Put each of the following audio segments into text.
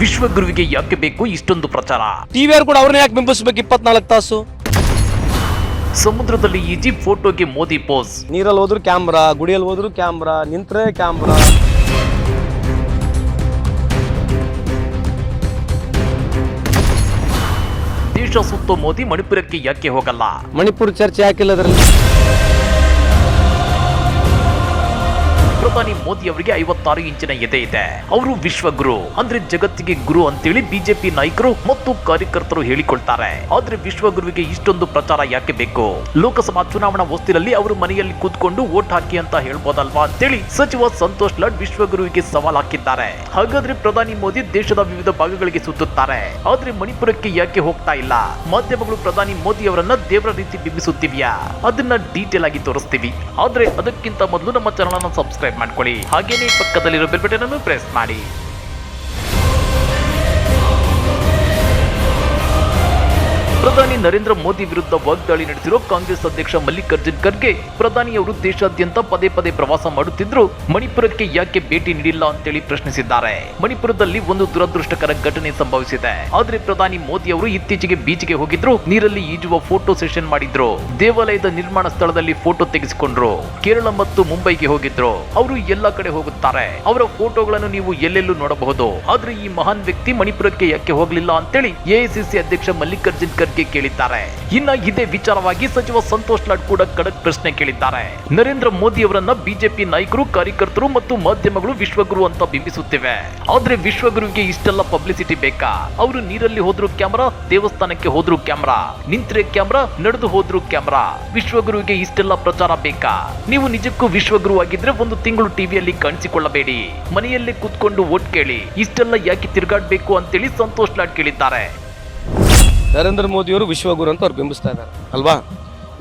ವಿಶ್ವಗುರುವಿಗೆ ಯಾಕೆ ಬೇಕು ಇಷ್ಟೊಂದು ಪ್ರಚಾರ? ಟಿವಿಯರ್ ಕೂಡ ಅವ್ರನ್ನ ಯಾಕೆ ಬಿಂಬಿಸ್ಬೇಕು ಇಪ್ಪತ್ನಾಲ್ಕು ತಾಸು? ಸಮುದ್ರದಲ್ಲಿ ಈಜಿಪ್ಟ್ ಫೋಟೋಗೆ ಮೋದಿ ಪೋಸ್. ನೀರಲ್ಲಿ ಹೋದ್ರು ಕ್ಯಾಮ್ರಾ ಗುಡಿಯಲ್ಲಿ ಹೋದ್ರು ಕ್ಯಾಮ್ರಾ ನಿಂತ್ರೆ ಕ್ಯಾಮ್ರಾ. ದೇಶ ಸುತ್ತೋ ಮೋದಿ ಮಣಿಪುರಕ್ಕೆ ಯಾಕೆ ಹೋಗಲ್ಲ? ಮಣಿಪುರ ಚರ್ಚೆ ಯಾಕಿಲ್ಲ ಅದರಲ್ಲಿ? ಪ್ರಧಾನಿ ಮೋದಿ ಅವರಿಗೆ ಐವತ್ತಾರು ಇಂಚಿನ ಎದೆ ಇದೆ. ಅವರು ವಿಶ್ವಗುರು, ಅಂದ್ರೆ ಜಗತ್ತಿಗೆ ಗುರು ಅಂತೇಳಿ ಬಿಜೆಪಿ ನಾಯಕರು ಮತ್ತು ಕಾರ್ಯಕರ್ತರು ಹೇಳಿಕೊಳ್ತಾರೆ. ಆದ್ರೆ ವಿಶ್ವಗುರುವಿಗೆ ಇಷ್ಟೊಂದು ಪ್ರಚಾರ ಯಾಕೆ ಬೇಕು? ಲೋಕಸಭಾ ಚುನಾವಣಾ ಹೊಸ್ತಿಲಲ್ಲಿ ಅವರು ಮನೆಯಲ್ಲಿ ಕೂತ್ಕೊಂಡು ವೋಟ್ ಹಾಕಿ ಅಂತ ಹೇಳ್ಬೋದಲ್ವಾ ಅಂತೇಳಿ ಸಚಿವ ಸಂತೋಷ್ ಲಾಡ್ ವಿಶ್ವಗುರುವಿಗೆ ಸವಾಲ್ ಹಾಕಿದ್ದಾರೆ. ಹಾಗಾದ್ರೆ ಪ್ರಧಾನಿ ಮೋದಿ ದೇಶದ ವಿವಿಧ ಭಾಗಗಳಿಗೆ ಸುತ್ತುತ್ತಾರೆ. ಆದ್ರೆ ಮಣಿಪುರಕ್ಕೆ ಯಾಕೆ ಹೋಗ್ತಾ ಇಲ್ಲ? ಮಾಧ್ಯಮಗಳು ಪ್ರಧಾನಿ ಮೋದಿ ಅವರನ್ನ ದೇವರ ರೀತಿ ಬಿಂಬಿಸುತ್ತಿವ್ಯಾ? ಅದನ್ನ ಡೀಟೇಲ್ ಆಗಿ ತೋರಿಸ್ತೀವಿ. ಆದ್ರೆ ಅದಕ್ಕಿಂತ ಮೊದಲು ನಮ್ಮ ಚಾನಲ್ ಅನ್ನು ಸಬ್ಸ್ಕ್ರೈಬ್ ಮಾಡ್ಕೊಳ್ಳಿ. ಹಾಗೇನೇ ಪಕ್ಕದಲ್ಲಿರೋ ಬೆಲ್ ಬಟನ್ ಅನ್ನು ಪ್ರೆಸ್ ಮಾಡಿ. ಪ್ರಧಾನಿ ನರೇಂದ್ರ ಮೋದಿ ವಿರುದ್ಧ ವಾಗ್ದಾಳಿ ನಡೆಸಿರುವ ಕಾಂಗ್ರೆಸ್ ಅಧ್ಯಕ್ಷ ಮಲ್ಲಿಕಾರ್ಜುನ್ ಖರ್ಗೆ. ಪ್ರಧಾನಿಯವರು ದೇಶಾದ್ಯಂತ ಪದೇ ಪದೇ ಪ್ರವಾಸ ಮಾಡುತ್ತಿದ್ರು ಮಣಿಪುರಕ್ಕೆ ಯಾಕೆ ಭೇಟಿ ನೀಡಿಲ್ಲ ಅಂತೇಳಿ ಪ್ರಶ್ನಿಸಿದ್ದಾರೆ. ಮಣಿಪುರದಲ್ಲಿ ಒಂದು ದುರದೃಷ್ಟಕರ ಘಟನೆ ಸಂಭವಿಸಿದೆ. ಆದ್ರೆ ಪ್ರಧಾನಿ ಮೋದಿ ಅವರು ಇತ್ತೀಚೆಗೆ ಬೀಚ್ಗೆ ಹೋಗಿದ್ರು, ನೀರಲ್ಲಿ ಈಜುವ ಫೋಟೋ ಸೆಷನ್ ಮಾಡಿದ್ರು. ದೇವಾಲಯದ ನಿರ್ಮಾಣ ಸ್ಥಳದಲ್ಲಿ ಫೋಟೋ ತೆಗೆಸಿಕೊಂಡ್ರು. ಕೇರಳ ಮತ್ತು ಮುಂಬೈಗೆ ಹೋಗಿದ್ರು. ಅವರು ಎಲ್ಲ ಕಡೆ ಹೋಗುತ್ತಾರೆ. ಅವರ ಫೋಟೋಗಳನ್ನು ನೀವು ಎಲ್ಲೆಲ್ಲೂ ನೋಡಬಹುದು. ಆದ್ರೆ ಈ ಮಹಾನ್ ವ್ಯಕ್ತಿ ಮಣಿಪುರಕ್ಕೆ ಯಾಕೆ ಹೋಗ್ಲಿಲ್ಲ ಅಂತೇಳಿ ಎಐಸಿಸಿ ಅಧ್ಯಕ್ಷ ಮಲ್ಲಿಕಾರ್ಜುನ್ ಖರ್ಗೆ ಕೇಳಿದ್ದಾರೆ. ಇನ್ನ ಇದೇ ವಿಚಾರವಾಗಿ ಸಚಿವ ಸಂತೋಷ್ ಲಾಡ್ ಕೂಡ ಖಡಕ್ ಪ್ರಶ್ನೆ ಕೇಳಿದ್ದಾರೆ. ನರೇಂದ್ರ ಮೋದಿ ಅವರನ್ನ ಬಿಜೆಪಿ ನಾಯಕರು, ಕಾರ್ಯಕರ್ತರು ಮತ್ತು ಮಾಧ್ಯಮಗಳು ವಿಶ್ವಗುರು ಅಂತ ಬಿಂಬಿಸುತ್ತಿವೆ. ಆದ್ರೆ ವಿಶ್ವಗುರುವಿಗೆ ಇಷ್ಟೆಲ್ಲ ಪಬ್ಲಿಸಿಟಿ ಬೇಕಾ? ಅವರು ನೀರಲ್ಲಿ ಹೋದ್ರು ಕ್ಯಾಮರಾ, ದೇವಸ್ಥಾನಕ್ಕೆ ಹೋದ್ರು ಕ್ಯಾಮರಾ. ನಿಂತ್ರೆ ಕ್ಯಾಮರಾ, ನಡೆದು ಹೋದ್ರು ಕ್ಯಾಮ್ರಾ. ವಿಶ್ವಗುರುವಿಗೆ ಇಷ್ಟೆಲ್ಲ ಪ್ರಚಾರ ಬೇಕಾ? ನೀವು ನಿಜಕ್ಕೂ ವಿಶ್ವಗುರು ಆಗಿದ್ರೆ ಒಂದು ತಿಂಗಳು ಟಿವಿಯಲ್ಲಿ ಕಾಣಿಸಿಕೊಳ್ಳಬೇಡಿ. ಮನೆಯಲ್ಲೇ ಕೂತ್ಕೊಂಡು ಓಟ್ ಕೇಳಿ, ಇಷ್ಟೆಲ್ಲ ಯಾಕೆ ತಿರುಗಾಡ್ಬೇಕು ಅಂತೇಳಿ ಸಂತೋಷ್ ಲಾಡ್ ಕೇಳಿದ್ದಾರೆ. ನರೇಂದ್ರ ಮೋದಿಯವರು ವಿಶ್ವಗುರು ಅಂತ ಅವ್ರು ಬಿಂಬಿಸ್ತಾ ಇದ್ದಾರೆ. ಅಲ್ವಾ?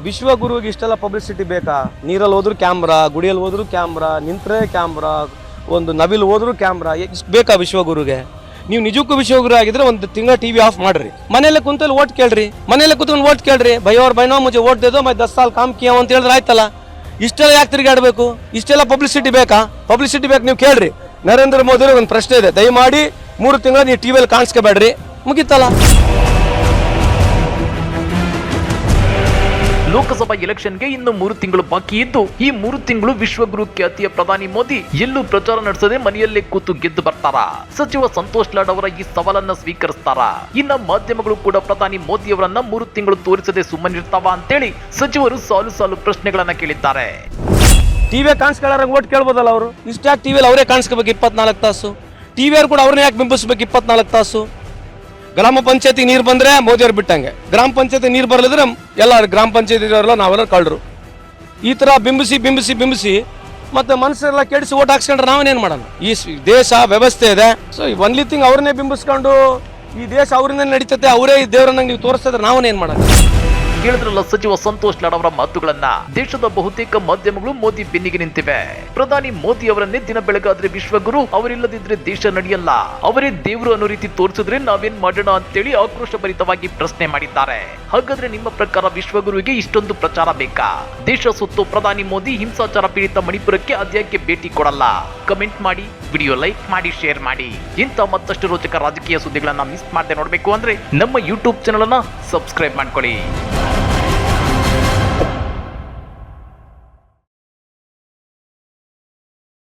ವಿಶ್ವಗುರುವಿಗೆ ಇಷ್ಟೆಲ್ಲ ಪಬ್ಲಿಸಿಟಿ ಬೇಕಾ? ನೀರಲ್ಲಿ ಹೋದ್ರು ಕ್ಯಾಮ್ರಾ ಗುಡಿಯಲ್ಲಿ ಹೋದ್ರು ಕ್ಯಾಮ್ರಾ ನಿಂತ್ರೆ ಕ್ಯಾಮ್ರಾ ಒಂದು ನವಿಲ್ ಹೋದ್ರು ಕ್ಯಾಮ್ರಾ ಇಷ್ಟು ಬೇಕಾ ವಿಶ್ವಗುರುಗೆ? ನೀವು ನಿಜಕ್ಕೂ ವಿಶ್ವಗುರು ಆಗಿದ್ರೆ ಒಂದು ತಿಂಗಳ ಟಿವಿ ಆಫ್ ಮಾಡ್ರಿ. ಮನೆಯಲ್ಲೇ ಕುಂತಲ್ಲಿ ಓಟ್ ಕೇಳ್ರಿ. ಮನೆಯಲ್ಲೇ ಕುತ್ಕೊಂಡು ಓಟ್ ಕೇಳ್ರಿ. ಬೈಯೋರ್ ಬೈನೋ ಮುಂಚೆ ಓಟ್ ದೇದೋ, ಮೈ ದಸ್ ಸಾಲ್ ಕಾಮ್ ಕಿಯೋ ಅಂತ ಹೇಳಿದ್ರೆ ಆಯ್ತಲ್ಲ? ಇಷ್ಟೆಲ್ಲ ಯಾಕೆ ತಿರುಗಾಡಬೇಕು ಇಷ್ಟೆಲ್ಲ ಪಬ್ಲಿಸಿಟಿ ಬೇಕಾ? ಪಬ್ಲಿಸಿಟಿ ಬೇಕು ನೀವು ಕೇಳ್ರಿ. ನರೇಂದ್ರ ಮೋದಿ ಒಂದು ಪ್ರಶ್ನೆ ಇದೆ. ದಯಮಾಡಿ ಮೂರು ತಿಂಗಳ ನೀವು ಟಿವಿಯಲ್ಲಿ ಕಾಣಿಸ್ಕೋಬೇಡ್ರಿ. ಮುಗೀತಲ್ಲ? ಲೋಕಸಭಾ ಎಲೆಕ್ಷನ್ಗೆ ಇನ್ನು ಮೂರು ತಿಂಗಳು ಬಾಕಿ ಇದ್ದು, ಈ ಮೂರು ತಿಂಗಳು ವಿಶ್ವಗುರು ಖ್ಯಾತಿಯ ಪ್ರಧಾನಿ ಮೋದಿ ಎಲ್ಲೂ ಪ್ರಚಾರ ನಡೆಸದೆ ಮನೆಯಲ್ಲೇ ಕೂತು ಗೆದ್ದು ಬರ್ತಾರ? ಸಚಿವ ಸಂತೋಷ್ ಲಾಡ್ ಅವರ ಈ ಸವಾಲನ್ನ ಸ್ವೀಕರಿಸ್ತಾರ? ಇನ್ನ ಮಾಧ್ಯಮಗಳು ಕೂಡ ಪ್ರಧಾನಿ ಮೋದಿ ಅವರನ್ನ ಮೂರು ತಿಂಗಳು ತೋರಿಸದೆ ಸುಮ್ಮನಿರ್ತಾವ ಅಂತೇಳಿ ಸಚಿವರು ಸಾಲು ಸಾಲು ಪ್ರಶ್ನೆಗಳನ್ನ ಕೇಳಿದ್ದಾರೆ. ಟಿವಿ ಕಾಣಿಸ್ಕೊಳ್ಳಾರ ಓಟ್ ಕೇಳ್ಬೋದಲ್ಲ ಅವರು? ಇಷ್ಟ ಟಿವಿಯಲ್ಲಿ ಅವರೇ ಕಾಣಿಸ್ಕೋಬೇಕು ಇಪ್ಪತ್ನಾಲ್ಕು ತಾಸು. ಟಿವಿಯವ್ರು ಕೂಡ ಅವ್ರನ್ನ ಯಾಕೆ ಬಿಂಬಿಸ್ಬೇಕು ಇಪ್ಪತ್ನಾಲ್ಕು ತಾಸು? ಗ್ರಾಮ ಪಂಚಾಯತಿ ನೀರು ಬಂದರೆ ಮೋದಿಯವ್ರು ಬಿಟ್ಟಂಗೆ. ಗ್ರಾಮ ಪಂಚಾಯತಿ ನೀರು ಬರಲಿದ್ರೆ ಎಲ್ಲ ಗ್ರಾಮ ಪಂಚಾಯತಿ ನಾವೆಲ್ಲ ಕಳ್ಳರು. ಈ ಥರ ಬಿಂಬಿಸಿ ಬಿಂಬಿಸಿ ಬಿಂಬಿಸಿ ಮತ್ತೆ ಮನಸ್ಸೆಲ್ಲ ಕೆಡಿಸಿ ಓಟ್ ಹಾಕ್ಸ್ಕೊಂಡ್ರೆ ನಾವೇನೇನು ಮಾಡೋಣ? ಈ ದೇಶ ವ್ಯವಸ್ಥೆ ಇದೆ. ಸೊ ಒನ್ಲಿ ತಿಂಗ್ ಅವ್ರನ್ನೇ ಬಿಂಬಿಸ್ಕೊಂಡು ಈ ದೇಶ ಅವ್ರನ್ನೇ ನಡೀತತೆ, ಅವರೇ ಈ ದೇವರನ್ನ ನೀವು ತೋರಿಸ್ತಿದ್ರೆ ನಾವೇನೇನು ಮಾಡೋಣ? ಕೇಳಿದ್ರಲ್ಲ ಸಚಿವ ಸಂತೋಷ್ ಲಾಡ್ ಅವರ ಮಾತುಗಳನ್ನ. ದೇಶದ ಬಹುತೇಕ ಮಾಧ್ಯಮಗಳು ಮೋದಿ ಬೆನ್ನಿಗೆ ನಿಂತಿವೆ. ಪ್ರಧಾನಿ ಮೋದಿ ಅವರನ್ನೇ ದಿನ ಬೆಳಗಾದ್ರೆ ವಿಶ್ವಗುರು, ಅವರಿಲ್ಲದಿದ್ರೆ ದೇಶ ನಡೆಯಲ್ಲ. ಅವರೇ ದೇವರು ಅನ್ನೋ ರೀತಿ ತೋರಿಸಿದ್ರೆ ನಾವೇನ್ ಮಾಡೋಣ ಅಂತೇಳಿ ಆಕ್ರೋಶ ಭರಿತವಾಗಿ ಪ್ರಶ್ನೆ ಮಾಡಿದ್ದಾರೆ. ಹಾಗಾದ್ರೆ ನಿಮ್ಮ ಪ್ರಕಾರ ವಿಶ್ವಗುರುವಿಗೆ ಇಷ್ಟೊಂದು ಪ್ರಚಾರ ಬೇಕಾ? ದೇಶ ಸುತ್ತು ಪ್ರಧಾನಿ ಮೋದಿ, ಹಿಂಸಾಚಾರ ಪೀಡಿತ ಮಣಿಪುರಕ್ಕೆ ಅದ್ಯಾಕೆ ಭೇಟಿ ಕೊಡಲ್ಲ? ಕಮೆಂಟ್ ಮಾಡಿ, ವಿಡಿಯೋ ಲೈಕ್ ಮಾಡಿ, ಶೇರ್ ಮಾಡಿ. ಇಂಥ ಮತ್ತಷ್ಟು ರೋಚಕ ರಾಜಕೀಯ ಸುದ್ದಿಗಳನ್ನ ಮಿಸ್ ಮಾಡದೆ ನೋಡಬೇಕು ಅಂದ್ರೆ ನಮ್ಮ ಯೂಟ್ಯೂಬ್ ಚಾನಲ್ ಅನ್ನ ಸಬ್ಸ್ಕ್ರೈಬ್ ಮಾಡ್ಕೊಳ್ಳಿ.